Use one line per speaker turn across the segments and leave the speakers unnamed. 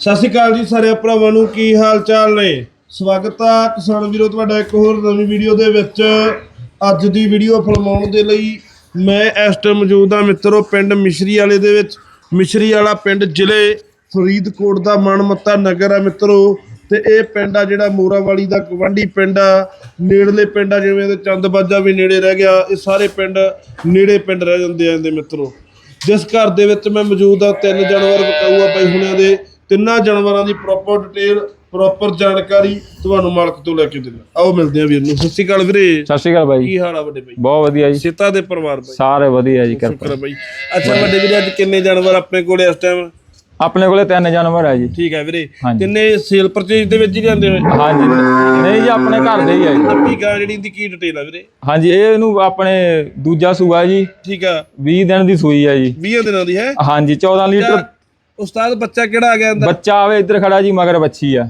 ਸਤਿ ਸ਼੍ਰੀ ਅਕਾਲ ਜੀ ਸਾਰੇ ਭਰਾਵਾਂ ਨੂੰ, ਕੀ ਹਾਲ ਚਾਲ ਨੇ? ਸਵਾਗਤ ਆ ਕਿਸਾਨ ਵੀਰੋ, ਤੁਹਾਡਾ ਇੱਕ ਹੋਰ ਨਵੀਂ ਵੀਡੀਓ ਦੇ ਵਿੱਚ। ਅੱਜ ਦੀ ਵੀਡੀਓ ਫਿਲਮਾਉਣ ਦੇ ਲਈ ਮੈਂ ਇਸ ਟਾਈਮ ਮੌਜੂਦ ਆ ਮਿੱਤਰੋ, ਪਿੰਡ ਮਿਸ਼ਰੀ ਵਾਲੇ ਦੇ ਵਿੱਚ। ਮਿਸ਼ਰੀ ਵਾਲਾ ਪਿੰਡ ਜ਼ਿਲ੍ਹੇ ਫਰੀਦਕੋਟ ਦਾ ਮਨਮੱਤਾ ਨਗਰ ਆ ਮਿੱਤਰੋ। ਤੇ ਇਹ ਪਿੰਡ ਆ ਜਿਹੜਾ ਮੋਰਾਵਾਲੀ ਦਾ ਗਵੰਡੀ ਪਿੰਡ ਆ। ਨੇੜਲੇ ਪਿੰਡ ਆ, ਜਿਵੇਂ ਤੇ ਚੰਦਬਾਜਾ ਵੀ ਨੇੜੇ ਰਹਿ ਗਿਆ, ਇਹ ਸਾਰੇ ਪਿੰਡ ਨੇੜੇ ਪਿੰਡ ਰਹਿ ਜਾਂਦੇ ਆ ਇਹਦੇ ਮਿੱਤਰੋ। ਜਿਸ ਘਰ ਦੇ ਵਿੱਚ ਮੈਂ ਮੌਜੂਦ ਆ ਤਿੰਨ ਜਾਨਵਰ ਵਿਕਾਊ ਆ ਬਾਈ ਹੁਣਿਆਂ ਦੇ। ਤਿੰਨਾਂ ਜਾਨਵਰਾਂ ਦੀ ਪ੍ਰੋਪਰ ਡਿਟੇਲ ਪ੍ਰੋਪਰ ਜਾਣਕਾਰੀ ਤੁਹਾਨੂੰ ਮਾਲਕ ਤੋਂ ਲੈ ਕੇ ਦਿੰਦਾ। ਆਓ ਮਿਲਦੇ ਆ ਵੀਰ ਨੂੰ। ਸਤਿ ਸ਼੍ਰੀ ਅਕਾਲ ਵੀਰੇ।
ਸਤਿ ਸ਼੍ਰੀ ਅਕਾਲ ਬਾਈ।
ਕੀ ਹਾਲ ਆ ਵੱਡੇ ਬਾਈ?
ਬਹੁਤ ਵਧੀਆ ਜੀ।
ਸਿੱਤਾ ਦੇ ਪਰਿਵਾਰ ਬਾਈ।
ਸਾਰੇ ਵਧੀਆ ਜੀ ਕਿਰਪਾ।
ਸ਼ੁਕਰ ਆ ਬਾਈ। ਅੱਛਾ ਵੱਡੇ ਵੀਰੇ ਅੱਜ ਕਿੰਨੇ ਜਾਨਵਰ ਆਪਣੇ ਕੋਲੇ ਇਸ ਟਾਈਮ
ਆਪਣੇ ਕੋਲੇ ਤਿੰਨ ਜਾਨਵਰ ਹੈ ਜੀ।
ਠੀਕ ਹੈ ਵੀਰੇ।
ਹਾਂਜੀ।
ਤਿੰਨੇ ਸੇਲ ਪਰਚੇਜ ਦੇ ਵਿੱਚ ਹੀ ਲਿਆਂਦੇ ਹੋਏ?
ਹਾਂਜੀ। ਨਹੀਂ ਜੀ ਆਪਣੇ ਘਰ ਦੇ ਹੀ ਹੈ ਜੀ।
ਠੀਕ ਆ ਜਿਹੜੀ ਦੀ ਕੀ ਡਿਟੇਲ ਆ ਵੀਰੇ?
ਹਾਂਜੀ ਇਹ ਇਹਨੂੰ ਆਪਣੇ ਦੂਜਾ ਸੂਆ ਜੀ।
ਠੀਕ ਆ।
20 ਦਿਨ ਦੀ ਸੂਈ ਹੈ ਜੀ।
20 ਦਿਨਾਂ ਦੀ ਹੈ?
ਹਾਂਜੀ 14 ਲੀਟਰ
ਉਸਤਾਦ ਬੱਚਾ ਕਿਹੜਾ ਆ ਗਿਆ ਅੰਦਰ?
ਬੱਚਾ ਆਵੇ ਇੱਧਰ ਖੜਾ ਜੀ ਮਗਰ ਵੱਛੀ ਆ।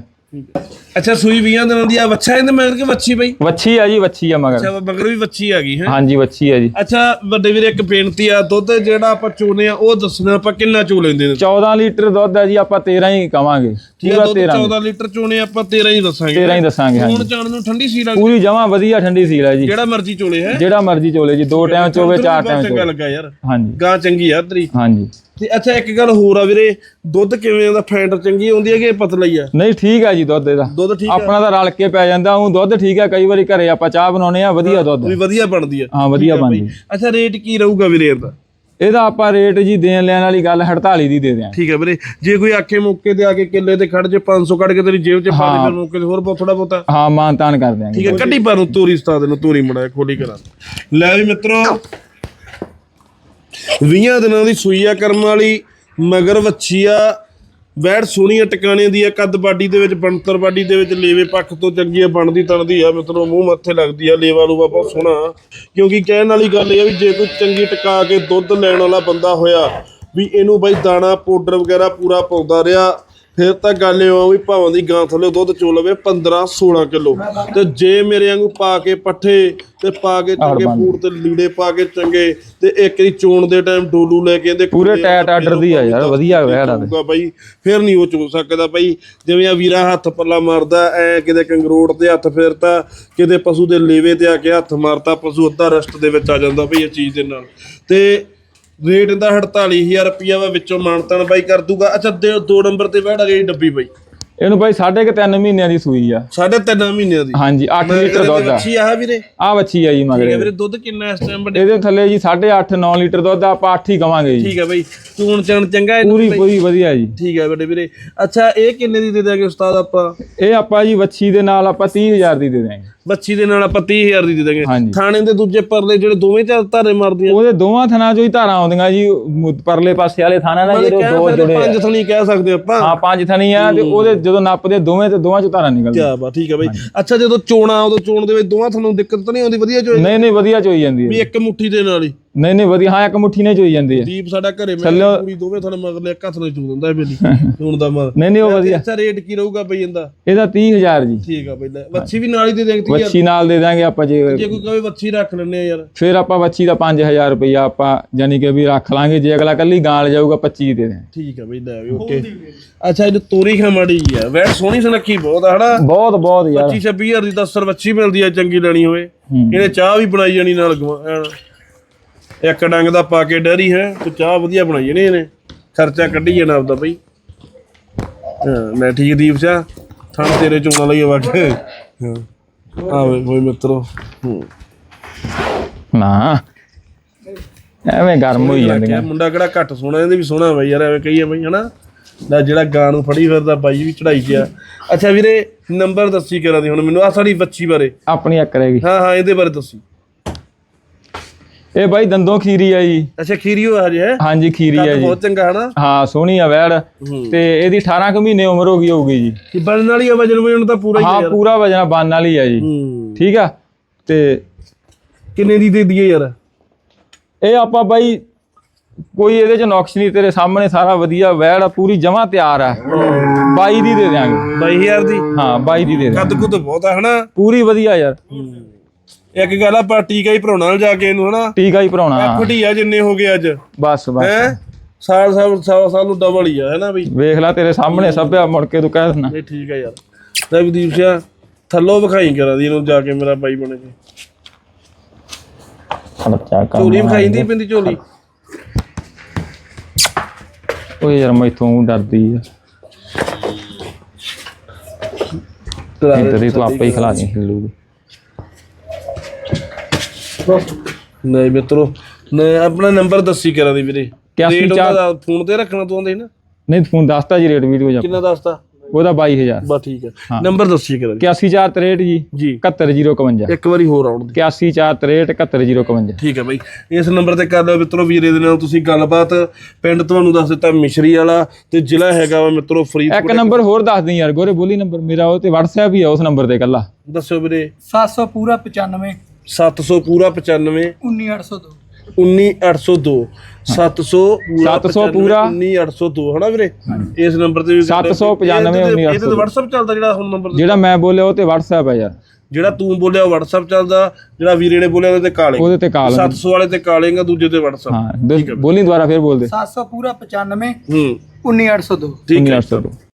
ਅੱਛਾ ਸੂਈ 20 ਦਿਨਾਂ ਦੀ ਆ ਬੱਚਾ ਇਹਦੇ ਮਗਰ ਕਿ ਵੱਛੀ ਬਈ?
ਵੱਛੀ ਆ ਜੀ ਵੱਛੀ ਆ ਮਗਰ।
ਅੱਛਾ ਮਗਰ ਵੀ ਵੱਛੀ ਆ ਗਈ ਹੈ?
ਹਾਂਜੀ ਵੱਛੀ ਆ ਜੀ।
ਅੱਛਾ ਵੱਡੇ ਵੀਰੇ ਇੱਕ ਬੇਨਤੀ ਆ ਦੁੱਧ ਜਿਹੜਾ ਆਪਾਂ ਚੋਨੇ ਆ ਉਹ ਦੱਸਣਾ ਆਪਾਂ ਕਿੰਨਾ ਚੋ ਲੈਂਦੇ ਨੇ?
14 ਲੀਟਰ ਦੁੱਧ ਹੈ ਜੀ ਆਪਾਂ 13 ਹੀ ਕਵਾਂਗੇ।
ਠੀਕ
ਪੂਰਾ
ਆ ਦੁੱਧ
13
14 ਲੀਟਰ ਚੋਨੇ ਆਪਾਂ 13 ਹੀ ਦੱਸਾਂਗੇ
13 ਹੀ ਦੱਸਾਂਗੇ
ਹੁਣ
ਹਾਂਜੀ।
ਚਾਣ ਨੂੰ ਠੰਡੀ ਸੀ ਲੱਗ
ਪੂਰੀ ਜਮਾ ਵਧੀਆ ਠੰਡੀ ਸੀਲ ਜੀ।
ਜਿਹੜਾ ਮਰਜ਼ੀ ਚੋਲੇ ਹੈ?
ਜਿਹੜਾ ਮਰਜ਼ੀ ਚੋਲੇ ਜੀ ਦੋ ਟਾਈਮ ਚੋਵੇ ਚਾਰ ਟਾਈਮ
ਚੰਗਾ
ਚੋਵੇ
ਲੱਗਾ ਯਾਰ।
ਹਾਂਜੀ।
ਗਾਂ ਚੰਗੀ ਆ ਤੇਰੀ
ਹਾਂਜੀ।
ਤੇ ਅੱਛਾ ਇੱਕ ਗੱਲ ਹੋਰ ਆ ਵੀਰੇ ਦੁੱਧ ਕਿਵੇਂ ਆਉਂਦਾ? ਫੈਂਟ ਚੰਗੀ ਆਉਂਦੀ ਹੈ ਕਿ ਪਤਲਾ ਹੀ ਆ?
ਨਹੀਂ ਠੀਕ ਹੈ ਜੀ ਦੁੱਧ ਇਹਦਾ।
ਦੁੱਧ ਠੀਕ ਆ?
ਆਪਣਾ ਤਾਂ ਰਲ ਕੇ ਪੈ ਜਾਂਦਾ ਉਹ ਦੁੱਧ ਠੀਕ ਹੈ ਕਈ ਵਾਰੀ ਘਰੇ ਆਪਾਂ ਚਾਹ ਬਣਾਉਨੇ ਆ ਵਧੀਆ ਦੁੱਧ।
ਵੀ ਵਧੀਆ ਬਣਦੀ ਆ।
ਹਾਂ ਵਧੀਆ ਬਣਦੀ।
ਅੱਛਾ ਰੇਟ ਕੀ ਰਹੂਗਾ ਵੀਰੇ ਇਹਦਾ?
ਇਹਦਾ ਆਪਾਂ ਰੇਟ ਜੀ ਦੇਣ ਲੈਣ ਵਾਲੀ ਗੱਲ 48 ਦੀ ਦੇ ਦਿਆਂਗੇ।
ਠੀਕ ਹੈ ਵੀਰੇ ਜੇ ਕੋਈ ਆਖੇ ਮੌਕੇ ਤੇ ਆ ਕੇ ਕਿੱਲੇ ਤੇ ਖੜ ਜੇ 500 ਕੱਢ ਕੇ ਤੇਰੀ ਜੇਬ 'ਚ ਪਾ ਦੇ ਫਿਰ ਮੌਕੇ ਤੇ ਹੋਰ ਬਹੁਤ ਥੋੜਾ ਬਹੁਤਾ।
ਹਾਂ ਮਾਨ ਤਾਨ ਕਰ ਦਿਆਂਗੇ।
ਠੀਕ ਹੈ ਕੱਢੀ ਪਰ ਨੂੰ ਤੋਰੀ ਉਸਤਾਦ ਨੂੰ ਤੋਰੀ ਮੜਾ ਖੋਲੀ ਕਰਾਂ। ਲੈ ਵੀ ਮਿੱਤਰੋ 20 ਦਿਨਾਂ ਦੀ ਸੂਈਆ ਆ ਕਰਮ ਵਾਲੀ ਮਗਰ ਵੱਛੀਆ ਆ ਵੈੜ ਸੋਹਣੀਆਂ ਟਿਕਾਣੇ ਦੀ ਆ ਕੱਦ ਬਾਡੀ ਦੇ ਵਿੱਚ, ਬਣਤਰ ਬਾਡੀ ਦੇ ਵਿੱਚ ਲੇਵੇ ਪੱਖ ਤੋਂ ਚੰਗੀ ਆ, ਬਣਦੀ ਤਣਦੀ ਆ, ਮਿੱਤਰੋ, ਮੂੰਹ ਮੱਥੇ ਲੱਗਦੀ ਆ, ਲੇਵਾ ਲੂਵਾ ਬਹੁਤ ਸੋਹਣਾ। ਕਿਉਂਕਿ ਕਹਿਣ ਵਾਲੀ ਗੱਲ ਇਹ ਆ ਵੀ ਜੇ ਕੋਈ ਚੰਗੀ ਟਿਕਾ ਕੇ ਦੁੱਧ ਲੈਣ ਵਾਲਾ ਬੰਦਾ ਹੋਇਆ, ਵੀ ਇਹਨੂੰ ਬਾਈ ਦਾਣਾ ਪਾਊਡਰ ਵਗੈਰਾ ਪੂਰਾ ਪਾਉਂਦਾ ਰਿਹਾ ਫਿਰ ਤਾਂ ਗੱਲ ਇਹ ਆ ਵੀ ਭਾਵਾਂ ਦੀ ਗਾਂ ਥੱਲੇ ਦੁੱਧ ਚੋ ਲਵੇ 15 16 ਕਿਲੋ। ਤੇ ਜੇ ਮੇਰੇ ਵਾਂਗੂ ਪਾ ਕੇ ਪੱਠੇ ਤੇ ਪਾ ਕੇ ਚੰਗੇ ਪੂਰ ਤੇ ਲੀੜੇ ਪਾ ਕੇ ਚੰਗੇ ਤੇ ਇੱਕ ਦੀ ਚੋਣ ਦੇ ਟਾਈਮ ਡੋਲੂ ਲੈ ਕੇ ਇਹਦੇ
ਪੂਰੇ ਟੈਟ ਆਰਡਰ ਦੀ ਆ ਯਾਰ ਵਧੀਆ ਵੈੜ ਆ
ਬਾਈ ਫਿਰ ਨਹੀਂ ਉਹ ਚੋ ਸਕਦਾ ਬਾਈ। ਜਿਵੇਂ ਆ ਵੀਰਾ ਹੱਥ ਪੱਲਾ ਮਾਰਦਾ ਐ ਕਿਤੇ ਕੰਗਰੋੜ ਤੇ ਹੱਥ ਫੇਰਤਾ ਕਿਤੇ ਪਸ਼ੂ ਦੇ ਲੇਵੇ ਤੇ ਆ ਕੇ ਹੱਥ ਮਾਰਤਾ ਪਸ਼ੂ ਅੱਧਾ ਰਸਟ ਦੇ ਵਿੱਚ ਆ ਜਾਂਦਾ ਬਈ ਇਹ ਚੀਜ਼ ਦੇ ਨਾਲ। ਤੇ ਰੇਟ ਦਾ 48000 ਰੁਪਿਆ ਵਾ ਵਿੱਚੋਂ ਮਾਨਤਨ ਬਾਈ ਕਰ ਦੂਗਾ। ਅੱਛਾ ਦੇ- ਦੋ ਨੰਬਰ ਤੇ ਬੈਠਾ ਜਿਹੜੀ ਡੱਬੀ ਬਾਈ।
ਇਹਨੂੰ ਬਾਈ ਸਾਢੇ ਕੁ ਤਿੰਨ ਮਹੀਨਿਆਂ ਦੀ ਸੂਈ ਆ।
ਸਾਢੇ ਤਿੰਨ ਮਹੀਨਿਆਂ ਦੀ।
ਹਾਂਜੀ 8 ਲੀਟਰ ਦੁੱਧ ਆ।
ਅੱਛੀ ਆ ਵੀਰੇ?
ਆ ਵੱਛੀ ਆ ਜੀ ਮਗਰ। ਇਹਦੇ।
ਵੀਰੇ ਦੁੱਧ ਕਿੰਨਾ ਇਸ ਟਾਈਮ ਵੱਡੇ?
ਇਹਦੇ ਥੱਲੇ ਜੀ 8.5 9 ਲੀਟਰ ਦੁੱਧ ਆ, ਆਪਾਂ 8 ਹੀ ਕਵਾਂਗੇ ਜੀ।
ਠੀਕ ਹੈ ਬਾਈ ਚੂਣ ਚਣ ਚੰਗਾ ਹੈ
ਪੂਰੀ ਪੂਰੀ ਵਧੀਆ ਜੀ।
ਠੀਕ ਹੈ ਵੱਡੇ ਵੀਰੇ। ਅੱਛਾ ਇਹ ਕਿੰਨੇ ਦੀ ਦੇ ਦਾਂਗੇ ਉਸਤਾਦ ਆਪਾਂ?
ਇਹ ਆਪਾਂ ਜੀ ਵੱਛੀ ਦੇ ਨਾਲ ਆਪਾਂ 30000 ਦੀ ਦੇ ਦਿਆਂਗੇ।
ਬੱਚੀ ਦੇ ਨਾਲ ਆਪਾਂ 30000 ਦੀ ਦੇ ਦਾਂਗੇ।
ਹਾਂਜੀ।
ਥਾਣੇ ਦੇ ਦੂਜੇ ਪਰਲੇ ਜਿਹੜੇ ਦੋਵੇਂ ਚਾਰ ਧਾਰੇ ਮਾਰਦੀਆਂ।
ਉਹਦੇ ਦੋਵਾਂ ਥਣਾ ਚੋਂ ਹੀ ਧਾਰਾਂ ਆਉਂਦੀਆਂ ਜੀ ਮੁ- ਪਰਲੇ ਪਾਸੇ ਵਾਲੇ ਥਾਣਾ ਦਾ ਜਿਹੜੇ ਦੋ ਜੁੜੇ
ਪੰਜ ਥਣੀ ਕਹਿ ਸਕਦੇ ਆਪਾਂ।
ਹਾਂ ਪੰਜ ਥਣੀ ਆ ਤੇ ਉਹਦੇ ਜਦੋਂ ਨੱਪਦੇ ਦੋਵੇਂ ਤੇ ਦੋਵਾਂ ਚੋਂ ਧਾਰਾਂ ਨਿਕਲਦੀਆਂ।
ਕਿਆ ਬਾ ਠੀਕ ਹੈ ਬਾਈ। ਅੱਛਾ ਜਦੋਂ ਚੋਣਾ ਉਦੋਂ ਚੋਣ ਦੇ ਵਿੱਚ ਦੋਵਾਂ ਥਣੋਂ ਦਿੱਕਤ ਤਾਂ ਨਹੀਂ ਆਉਂਦੀ? ਵਧੀਆ ਚੋਈ
ਨਹੀਂ ਨਹੀਂ ਵਧੀਆ ਚੋਈ ਜਾਂਦੀ
ਵੀ
ਹੈ
ਇੱਕ ਮੁੱਠੀ ਦੇ ਨਾਲ ਹੀ।
ਨਹੀਂ ਨਹੀਂ ਵਧੀਆ ਹਾਂ ਇੱਕ ਮੁੱਠੀ ਨੇ ਚੋਈ ਜਾਂਦੀ। ਹੈ
ਦੀਪ ਸਾਡਾ ਘਰੇ ਮੈਂ
ਥੱਲਿਓ-
ਪੂਰੀ ਦੋਵੇਂ ਥਣ ਮਗਰਲੇ ਇੱਕ ਹੱਥ ਨਾਲ ਚੂ ਦਿੰਦਾ ਬੇਲੀ ਹੁਣ ਦਾ ਮਰ
ਨਹੀਂ ਨਹੀਂ ਉਹ ਵਧੀਆ।
ਅੱਛਾ ਰੇਟ ਕੀ ਰਹੂਗਾ ਬਈ ਇਹਦਾ?
ਇਹਦਾ 30000 ਜੀ।
ਠੀਕ ਆ ਬਈ ਲੈ ਵੱਛੀ ਵੀ ਨਾਲ ਹੀ ਦੇ ਦੇਂਗੇ ਯਾਰ।
ਵੱਛੀ ਨਾਲ ਦੇ ਦਾਂਗੇ ਆਪਾਂ ਜੇ
ਜੇ ਕੋਈ ਕਹੇ ਵੱਛੀ ਰੱਖ ਲੈਣੇ ਆ ਯਾਰ।
ਫਿਰ ਆਪਾਂ ਵੱਛੀ ਦਾ 5000 ਰੁਪਇਆ ਆਪਾਂ ਯਾਨੀ ਕਿ ਵੀ ਰੱਖ ਲਾਂਗੇ ਜੇ ਅਗਲਾ ਕੱਲੀ ਗਾਂ ਲੈ ਜਾਊਗਾ 25 ਦੇ ਦੇ
ਠੀਕ ਆ ਬਈ ਲੈ ਵੀ ਓਕੇ ਅੱਛਾ ਇਹ ਤੋਰੀ ਖਾ ਮਾੜੀ ਆ। ਵੈ ਸੋਹਣੀ ਸੁਨੱਖੀ ਬਹੁਤ ਆ ਹਨਾ?
ਬਹੁਤ ਬਹੁਤ ਯਾਰ।
25 26000 ਦੀ 10 ਵੱਛੀ ਮਿਲਦੀ ਆ ਚੰਗੀ ਲੈਣੀ ਹੋਵੇ।
ਹੂੰ।
ਇਹਨੇ ਚਾਹ ਵੀ ਬਣਾਈ ਜਾਣੀ ਨਾਲ ਗਵਾ- ਐਨ। ਇੱਕ ਡੰਗ ਦਾ ਪਾ ਕੇ ਡੈਰੀ ਹੈ ਤੇ ਚਾਹ ਵਧੀਆ ਬਣਾਈ ਜਾਣੀ ਇਹਨੇ। ਖਰਚਾ ਕੱਢੀ ਜਾਣਾ ਆਪਦਾ ਬਈ। ਹਾਂ ਮੈਂ ਠੀਕ ਦੀਪ ਸਿਆ ਥਣ ਤੇਰੇ ਚੋਣਾ ਲਈ ਵਗ ਹਾਂ। ਆਵੇ ਹੋਏ ਮਿੱਤਰੋ। ਹੂੰ।
ਨਾ। ਐਵੇਂ ਗਰਮ ਹੋਈ ਜਾਂਦੀਆਂ।
ਕਿਹਾ ਮੁੰਡਾ ਕਿਹੜਾ ਘੱਟ ਸੋਹਣਾ ਇਹਦੇ ਵੀ ਸੋਹਣਾ ਬਈ ਯਾਰ ਐਵੇਂ ਕਹੀਏ ਬਈ ਹਨਾ? ਲੈ ਜਿਹੜਾ ਗਾਂ ਨੂੰ ਫੜੀ ਫਿਰਦਾ ਬਾਈ ਵੀ ਚੜਾਈ ਗਿਆ। ਅੱਛਾ ਵੀਰੇ ਨੰਬਰ ਦੱਸੀ ਕਰਾਂ ਦੀ ਹੁਣ ਮੈਨੂੰ। ਆ ਸਾਡੀ ਬੱਚੀ ਬਾਰੇ।
ਆਪਣੀ ਇੱਕ ਰਹਿ ਗਈ।
ਹਾਂ ਹਾਂ ਇਹਦੇ ਬਾਰੇ ਦੱਸੀ।
ਇਹ ਬਾਈ ਦੰਦੋਂ ਖੀਰੀ ਆ ਜੀ।
ਅੱਛਾ ਖੀਰੀਓ ਆ ਜੇ ਹੈ?
ਹਾਂਜੀ ਖੀਰੀ ਆ ਜੀ।
ਬਹੁਤ ਚੰਗਾ ਹਨਾ?
ਹਾਂ ਸੋਹਣੀ ਆ ਵੈੜ। ਤੇ ਇਹਦੀ 18 ਕੁ ਮਹੀਨੇ ਉਮਰ ਹੋ ਗਈ ਹੋਊਗੀ ਜੀ।
ਕਿ ਬਣਨ ਵਾਲੀ ਆ ਵਜਨ ਵਜਨ ਤਾਂ ਪੂਰਾ ਹੀ ਆ
ਹਾਂ ਪੂਰਾ ਵਜਣਾ ਬੰਨ ਵਾਲੀ ਆ ਜੀ।
ਹੂੰ।
ਠੀਕ ਆ? ਤੇ
ਕਿੰਨੇ ਦੀ ਦੇ ਦਈਏ ਯਾਰ?
ਇਹ ਆਪਾਂ ਬਾਈ ਕੋਈ ਇਹਦੇ ਚ ਨੁਕਸ ਨਹੀਂ ਤੇਰੇ ਸਾਹਮਣੇ ਸਾਰਾ ਵਧੀਆ ਵੈੜ ਆ ਪੂਰੀ ਜਮਾ ਤਿਆਰ ਆ। 22 ਦੀ ਦੇ ਦਿਆਂਗੇ।
22000 ਦੀ?
ਹਾਂ 22 ਦੀ ਦੇ ਦਿਆਂਗੇ।
ਕੱਦ ਕੁੱਦ ਬਹੁਤ ਆ ਹਨਾ?
ਪੂਰੀ ਵਧੀਆ ਯਾਰ।
ਇੱਕ ਗੱਲ ਆ ਆਪਾਂ ਟੀਕਾ ਹੀ ਭਰਾਉਣਾ ਨਾਲ ਜਾ ਕੇ ਇਹਨੂੰ ਹਨਾ?
ਟੀਕਾ ਹੀ ਭਰਾਉਣਾ।
ਐਫਡੀ ਆ ਜਿੰਨੇ ਹੋ ਗਏ ਅੱਜ।
ਬਸ ਬਸ।
ਹੈ? ਸਾਲ ਸਾਲ ਸਾਲ ਸਾਲ ਨੂੰ ਡਬਲ ਹੀ ਆ ਹੈ ਨਾ ਬਈ?
ਵੇਖ ਲੈ ਤੇਰੇ ਸਾਹਮਣੇ ਸਭਿਆ ਮੁੜ ਕੇ ਤੂੰ ਕਹਿ ਦੇਣਾ।
ਇਹ ਠੀਕ ਆ ਯਾਰ। ਲੈ ਵੀਦੀਪ ਸਿਆ ਥੱਲੋਂ ਵਿਖਾਈ ਕਰਾ ਦੀ ਇਹਨੂੰ ਜਾ ਕੇ ਮੇਰਾ ਬਾਈ ਬਣ ਕੇ। ਝੋਲੀ ਵਿਖਾਈ ਦੀ ਪੈਂਦੀ ਝੋਲੀ?
ਓਏ ਯਾਰ ਮੈਥੋਂ ਡਰਦੀ ਆ। ਤੇਰੀ ਤੂੰ ਆਪੇ ਹੀ ਖਿਲਾ ਦੇ। ਹਿੱਲੂਗੀ
ਨਹੀਂ ਮਿੱਤਰੋ ਨਹੀਂ ਆਪਣਾ ਨੰਬਰ ਦੱਸੀ ਕਰਾ ਦੀ ਵੀਰੇ।
ਇਕਿਆਸੀ
ਰੇਟ
ਚਾਰ-
ਉਹਦਾ ਫੋਨ ਤੇ ਰੱਖਣਾ ਤੂੰ ਆਂਦੇ ਨਾ?
ਨਹੀਂ ਫੋਨ ਦੱਸਤਾ ਜੀ ਰੇਟ ਵੀਡੀਓ ਜਾ।
ਕਿੰਨਾ ਦੱਸਦਾ
ਉਹਦਾ 22000
ਬਸ ਠੀਕ ਹੈ। ਨੰਬਰ ਦੱਸੀ ਕਰਾ ਦੀ।
81463 ਜੀ।
ਜੀ।
71051
ਇੱਕ ਵਾਰੀ ਹੋਰ ਆਉਣ ਦੇ
81463 71051
ਠੀਕ ਹੈ ਬਾਈ। ਇਸ ਨੰਬਰ ਤੇ ਕਰ ਲਿਓ ਮਿੱਤਰੋ ਵੀਰੇ ਦੇ ਨਾਲ ਤੁਸੀਂ ਗੱਲਬਾਤ। ਪਿੰਡ ਤੁਹਾਨੂੰ ਦੱਸ ਦਿੱਤਾ ਮਿਸ਼ਰੀ ਵਾਲਾ ਤੇ ਜ਼ਿਲ੍ਹਾ ਹੈਗਾ ਵਾ ਮਿੱਤਰੋ
ਇੱਕ
ਫਰੀਦਕੋਟ
ਨੰਬਰ ਹੋਰ ਦੱਸ ਦੇ ਯਾਰ ਗੋਰੇ ਬੋਲੀ ਨੰਬਰ। ਮੇਰਾ ਉਹ ਤੇ WhatsApp ਹੀ ਆ ਉਸ ਨੰਬਰ ਤੇ ਕੱਲਾ
ਦੱਸਿਓ ਵੀਰੇ।
700 ਪੂਰਾ 95
700 ਪੂਰਾ 95
19802
19802 700 ਪੂਰਾ
700 ਪੂਰਾ।
19802 ਹਨਾ ਵੀਰੇ? ਇਸ ਨੰਬਰ ਤੇ ਵੀ
795
ਇਹਦੇ ਤੇ WhatsApp ਚੱਲਦਾ ਜਿਹੜਾ ਹੁਣ ਨੰਬਰ
ਜਿਹੜਾ ਮੈਂ ਬੋਲਿਆ ਉਹ ਤੇ WhatsApp ਹੈ ਯਾਰ।
ਜਿਹੜਾ ਤੂੰ ਬੋਲਿਆ ਉਹ WhatsApp ਚੱਲਦਾ ਜਿਹੜਾ ਵੀਰੇ ਨੇ ਬੋਲਿਆ ਉਹਦੇ ਤੇ ਕਾਲੇ
ਉਹਦੇ ਤੇ ਕਾਲ
700 ਵਾਲੇ ਤੇ ਕਾਲੇਗਾ ਦੂਜੇ ਤੇ WhatsApp
ਹਾਂ ਦ- ਬੋਲੀ ਦੁਬਾਰਾ ਫਿਰ ਬੋਲ ਦੇ
700 ਪੂਰਾ 95
ਹੂੰ।
19802
ਠੀਕ ਹੈ।
1982